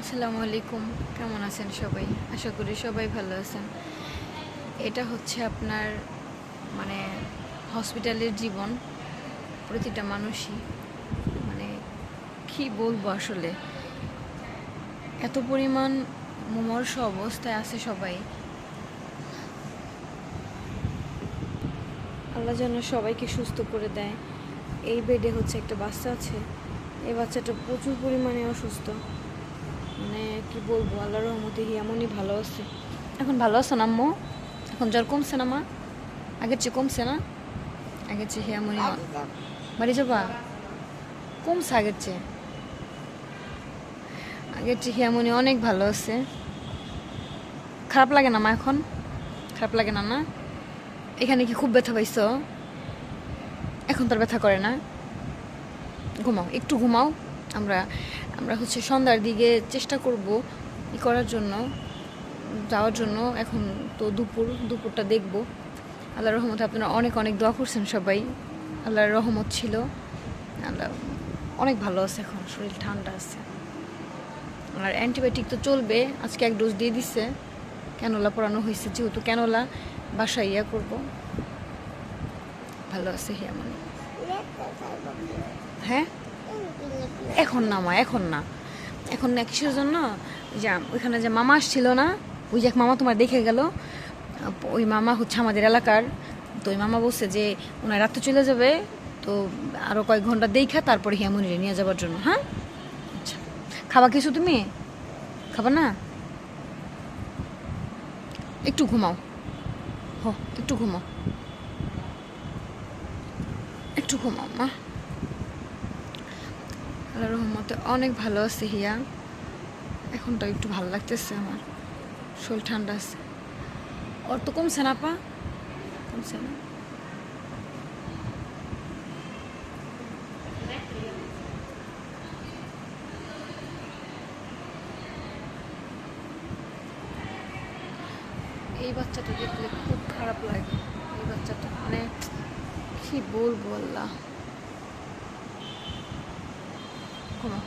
আসসালামু আলাইকুম। কেমন আছেন সবাই? আশা করি সবাই ভালো আছেন। এটা হচ্ছে আপনার মানে হসপিটালের জীবন। প্রতিটা মানুষই মানে কি বলব আসলে? এত পরিমাণ মুমর্ষ অবস্থায় আছে সবাই। আল্লাহ যেন সবাইকে সুস্থ করে দেয়। এই বেডে হচ্ছে একটা বাচ্চা আছে। এই বাচ্চাটা প্রচুর পরিমাণে অসুস্থ। মানে কি বলব আল্লাহর রহমতে এমনই ভালো আছে। এখন ভালো আছো না আম্মু? এখন জ্বর কমছে না মা? আগের চেয়ে কমছে না? আগের চেয়ে হেয়ামনি বাড়ি যাবা? কমছে আগের চেয়ে। আগের চেয়ে হেয়ামনি অনেক ভালো আছে। খারাপ লাগে না মা এখন? খারাপ লাগে না না? এখানে কি খুব ব্যথা পাইছো? এখন তার ব্যথা করে না। ঘুমাও একটু ঘুমাও। আমরা আমরা হচ্ছে সন্ধ্যার দিকে চেষ্টা করব ই করার জন্য, যাওয়ার জন্য। এখন তো দুপুর, দুপুরটা দেখব। আল্লাহর রহমতে আপনারা অনেক অনেক দোয়া করছেন সবাই। আল্লাহর রহমত ছিল। আল্লাহ অনেক ভালো আছে এখন, শরীর ঠান্ডা আছে। আর অ্যান্টিবায়োটিক তো চলবে, আজকে এক ডোজ দিয়ে দিছে। ক্যানোলা পড়ানো হয়েছে, যেহেতু ক্যানোলা বাসায় ইয়া করব। ভালো আছে হিয়া মানে। হ্যাঁ? এখন না, মা, এখন না। এখন না, কিসের জন্য? যে, ওইখানে যে মামা আসছিল না, ওই যে এক মামা তোমার দেখে গেল। ওই মামা হচ্ছে আমাদের এলাকার। তো ওই মামা বলছে যে, ওনার রাতে চলে যাবে। তো আরও কয়েক ঘণ্টা দেখা, তারপরে হিয়ামনিরে নিয়ে যাবার জন্য হ্যাঁ? আচ্ছা। খাবা কিছু তুমি? খাবা না? একটু ঘুমাও। হ, একটু ঘুমাও। একটু ঘুমাও, মা। আল্লাহ রহমতে অনেক ভালো আছে হিয়া। এখন তো একটু ভালো লাগতেছে আমার। শরীর ঠান্ডা আছে। ওর তো কমছে না পা কমছে না। এই বাচ্চাটা দেখলে খুব খারাপ লাগে। এই বাচ্চাটা মানে কি বলব আল্লাহ? ঘুমাও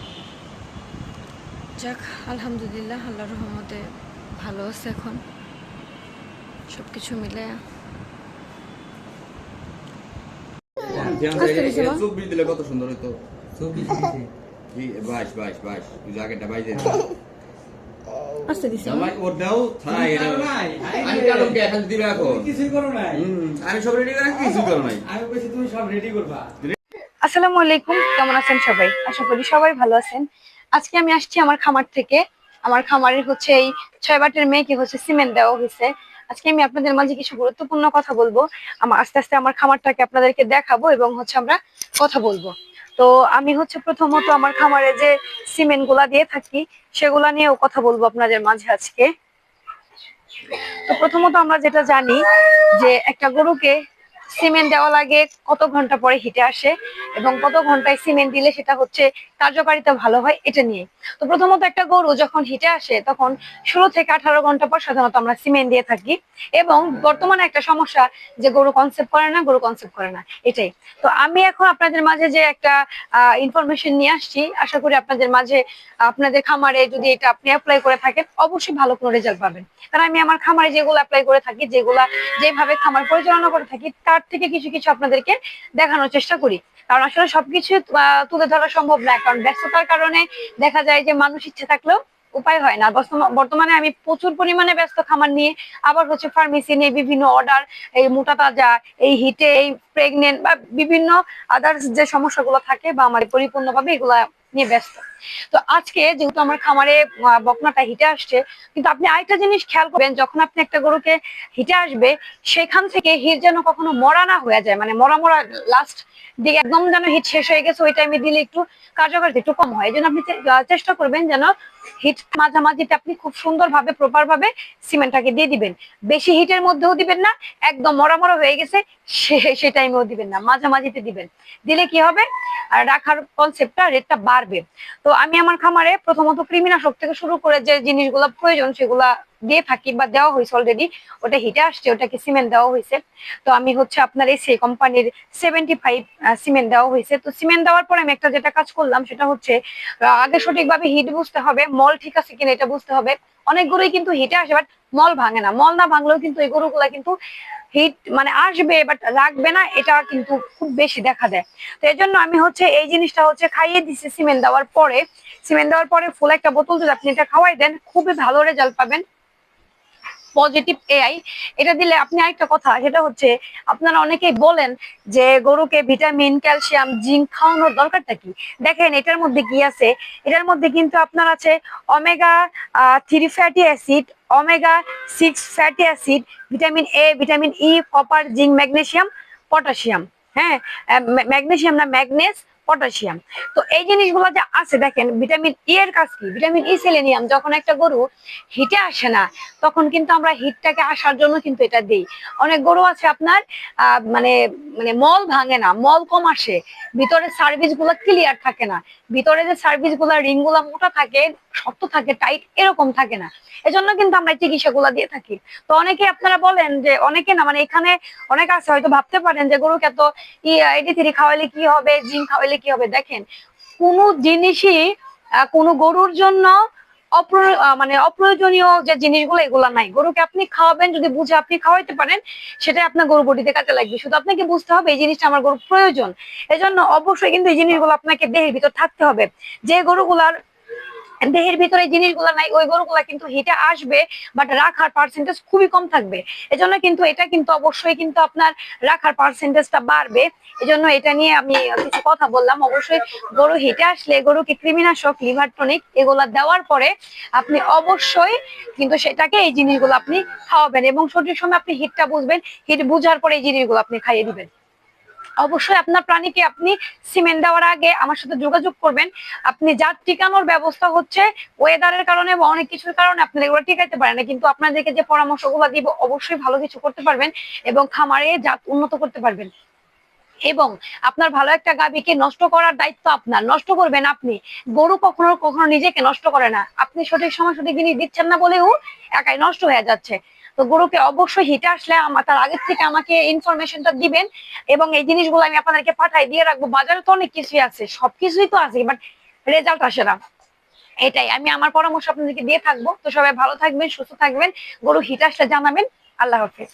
যাক আলহামদুলিল্লাহ আল্লাহ রহমতে ভালো আছে এখন। সব কিছু মিলে দিলে কত সুন্দর হইতো। চব্বিশ দিছে। কি বাইশ বাইশ বাইশ তুই বাইশ দিন আসতে দিছে ওর দাও। থাই এটা কারও নাই। আমি কারণ কে এখন দিবে এখন? তুমি কিছুই করো নাই। আমি সব রেডি করে কিছু করো নাই আমি বলছি তুমি সব রেডি করবা। আসসালামু আলাইকুম, কেমন আছেন সবাই? আশা করি সবাই ভালো আছেন। আজকে আমি আসছি আমার খামার থেকে। আমার খামারের হচ্ছে এই ছয় বাটের মেয়েকে হচ্ছে সিমেন্ট দেওয়া হয়েছে। আজকে আমি আপনাদের মাঝে কিছু গুরুত্বপূর্ণ কথা বলব। আমার আস্তে আস্তে আমার খামারটাকে আপনাদেরকে দেখাবো এবং হচ্ছে আমরা কথা বলব। তো আমি হচ্ছে প্রথমত আমার খামারে যে সিমেন্টগুলা দিয়ে থাকি, সেগুলা নিয়েও কথা বলব আপনাদের মাঝে আজকে। তো প্রথমত আমরা যেটা জানি যে একটা গরুকে সিমেন্ট দেওয়া লাগে, কত ঘণ্টা পরে হিটে আসে এবং কত ঘন্টায় সিমেন্ট দিলে সেটা হচ্ছে কার্যকারিতা ভালো হয়, এটা নিয়ে। তো প্রথমত একটা গরু যখন হিটে আসে, তখন ষোলো থেকে আঠারো ঘণ্টা পর সাধারণত আমরা সিমেন্ট দিয়ে থাকি এবং বর্তমানে একটা সমস্যা যে গরু কনসেপ্ট করে না, গরু কনসেপ্ট করে না, এটাই। তো আমি এখন আপনাদের মাঝে যে একটা ইনফরমেশন নিয়ে আসছি, আশা করি আপনাদের মাঝে, আপনাদের খামারে যদি এটা আপনি অ্যাপ্লাই করে থাকেন, অবশ্যই ভালো কোনো রেজাল্ট পাবেন। কারণ আমি আমার খামারে যেগুলো অ্যাপ্লাই করে থাকি, যেগুলা যেভাবে খামার পরিচালনা করে থাকি, তার থেকে কিছু কিছু আপনাদেরকে দেখানোর চেষ্টা করি। কারণ আসলে সবকিছু তুলে ধরা সম্ভব না, কারণ ব্যস্ততার কারণে দেখা যায় যে মানুষ ইচ্ছে থাকলেও উপায় হয় না। বর্তমা- বর্তমানে আমি প্রচুর পরিমাণে ব্যস্ত খামার নিয়ে আবার হচ্ছে ফার্মেসি নিয়ে বিভিন্ন অর্ডার এই মোটা তাজা, এই হিটে এই প্রেগনেন্ট বা বিভিন্ন আদার্স যে সমস্যাগুলো থাকে বা আমার পরিপূর্ণভাবে এগুলা নিয়ে ব্যস্ত। তো আজকে যেহেতু আমার খামারে বকনাটা হিটে আসছে, কিন্তু আপনি আরেকটা জিনিস খেয়াল করবেন, যখন আপনি একটা গরুকে হিটে আসবে, সেখান থেকে হিট যেন কখনো মরা না হয়ে যায় মানে মরা মরা লাস্ট দিকে একদম যেন হিট শেষ হয়ে গেছে, ওই টাইমে দিলে একটু কার্যকারিতা একটু কম হয়। এই আপনি চেষ্টা করবেন যেন হিট মাঝামাঝিতে আপনি খুব সুন্দরভাবে প্রপার ভাবে সিমেন্টটাকে দিয়ে দিবেন। বেশি হিটের মধ্যেও দিবেন না, একদম মরা মরা হয়ে গেছে, সে সে টাইমেও দিবেন না, মাঝামাঝিতে দিবেন। দিলে কি হবে? আর রাখার কনসেপ্টটা রেটটা বাড়বে। তো আমি আমার খামারে প্রথমত কৃমিনাশক থেকে শুরু করে যে জিনিসগুলো প্রয়োজন সেগুলা দিয়ে থাকি বা দেওয়া হয়েছে অলরেডি ওটা হিটে আসছে, ওটাকে সিমেন্ট দেওয়া হয়েছে। তো আমি হচ্ছে আপনার এই সেই কোম্পানির সেভেন্টি ফাইভ সিমেন্ট দেওয়া হয়েছে। তো সিমেন্ট দেওয়ার পরে আমি একটা যেটা কাজ করলাম, সেটা হচ্ছে আগে সঠিকভাবে হিট বুঝতে হবে, মল ঠিক আছে কিনা এটা বুঝতে হবে। অনেক গরুই কিন্তু হিটে আসে বাট মল ভাঙে না। মল না ভাঙলেও কিন্তু এই গরুগুলা কিন্তু হিট মানে আসবে বাট রাখবে না, এটা কিন্তু খুব বেশি দেখা দেয়। তো এই জন্য আমি হচ্ছে এই জিনিসটা হচ্ছে খাইয়ে দিছি সিমেন্ট দেওয়ার পরে। সিমেন্ট দেওয়ার পরে ফুল একটা বোতল যদি আপনি এটা খাওয়াই দেন, খুবই ভালো রেজাল্ট পাবেন। পজিটিভ এআই এটা দিলে আপনি আরেকটা কথা, সেটা হচ্ছে আপনারা অনেকেই বলেন যে গরুকে ভিটামিন, ক্যালসিয়াম, জিঙ্ক খাওয়ানোর দরকারটা কি? দেখেন, এটার মধ্যে কি আছে? এটার মধ্যে কিন্তু আপনার আছে omega three fatty acid omega six fatty acid vitamin A vitamin E copper zinc magnesium potassium হ্যাঁ? ম্যাগনেসিয়াম না ম্যাগনেস পটাশিয়াম। তো এই জিনিসগুলো যে আছে, দেখেন, ভিটামিন ই এর কাজ কি? ভিটামিন ই সেলেনিয়াম যখন একটা গরু হিটে আসে না, তখন কিন্তু আমরা হিটটাকে আসার জন্য কিন্তু এটা দিই। অনেক গরু আছে আপনার মানে মানে মল ভাঙে না, মল কম আসে ভিতরে সার্ভিসগুলো ক্লিয়ার থাকে না। ভিতরে যে সার্ভিসগুলা রিংগুলা মোটা থাকে শক্ত থাকে টাইট এরকম থাকে না। এজন্য কিন্তু আমরা চিকিৎসাগুলো দিয়ে থাকি। তো অনেকে আপনারা বলেন যে, অনেকে না মানে এখানে অনেক আছে, হয়তো ভাবতে পারেন যে, গরুকে এত এডি থ্রি খাওয়াইলে কি হবে জিম খাওয়াইলে কি হবে? দেখেন, কোনো জিনিসই কোনো গরুর জন্য মানে অপ্রয়োজনীয় যে জিনিসগুলো, এগুলো নাই। গরুকে আপনি খাওয়াবেন, যদি বুঝে আপনি খাওয়াইতে পারেন, সেটাই আপনার গরু বডিতে কাজে লাগবে। শুধু আপনাকে বুঝতে হবে, এই জিনিসটা আমার গরু প্রয়োজন। এজন্য অবশ্যই কিন্তু এই জিনিসগুলো আপনাকে দেহের ভিতর থাকতে হবে। যে গরুগুলার দেহের ভিতরে জিনিসগুলো নাই, ওই গরুগুলা কিন্তু হিটে আসবে বাট রাখার পার্সেন্টেজ খুবই কম থাকবে। এজন্য কিন্তু এটা কিন্তু অবশ্যই কিন্তু আপনার রাখার পার্সেন্টেজটা বাড়বে। এজন্য এটা নিয়ে আমি কিছু কথা বললাম। অবশ্যই গরু হিটে আসলে গরুকে কৃমিনাশক, লিভার টনিক এগুলা দেওয়ার পরে আপনি অবশ্যই কিন্তু সেটাকে এই জিনিসগুলো আপনি খাওয়াবেন এবং সঠিক সময় আপনি হিটটা বুঝবেন। হিট বুঝার পরে এই জিনিসগুলো আপনি খাইয়ে দিবেন। অবশ্যই আপনার প্রাণীকে আপনি সিমেন্ট দেওয়ার আগে আমার সাথে যোগাযোগ করবেন। আপনি যার টিকানোর ব্যবস্থা হচ্ছে ওয়েদারের কারণে বা অনেক কিছুর কারণে আপনি এগুলো টিকাইতে পারেন না। কিন্তু আপনাদেরকে যে পরামর্শগুলো দিব, অবশ্যই ভালো কিছু করতে পারবেন এবং খামারে জাত উন্নত করতে পারবেন। এবং আপনার ভালো একটা গাভীকে নষ্ট করার দায়িত্ব আপনার। নষ্ট করবেন আপনি। গরু কখনো কখনো নিজেকে নষ্ট করে না। আপনি সঠিক সময় সঠিক জিনিস দিচ্ছেন না বলেও একাই নষ্ট হয়ে যাচ্ছে। তো গরুকে অবশ্যই হিটে আসলে তার আগের থেকে আমাকে ইনফরমেশনটা দিবেন এবং এই জিনিসগুলো আমি আপনাদেরকে পাঠাই দিয়ে রাখব। বাজারে তো অনেক কিছুই আছে, সবকিছুই তো আছে বাট রেজাল্ট আসে না। এটাই, আমি আমার পরামর্শ আপনাদেরকে দিয়ে থাকব। তো সবাই ভালো থাকবেন, সুস্থ থাকবেন। গরু হিট আসলে জানাবেন। আল্লাহ হাফেজ।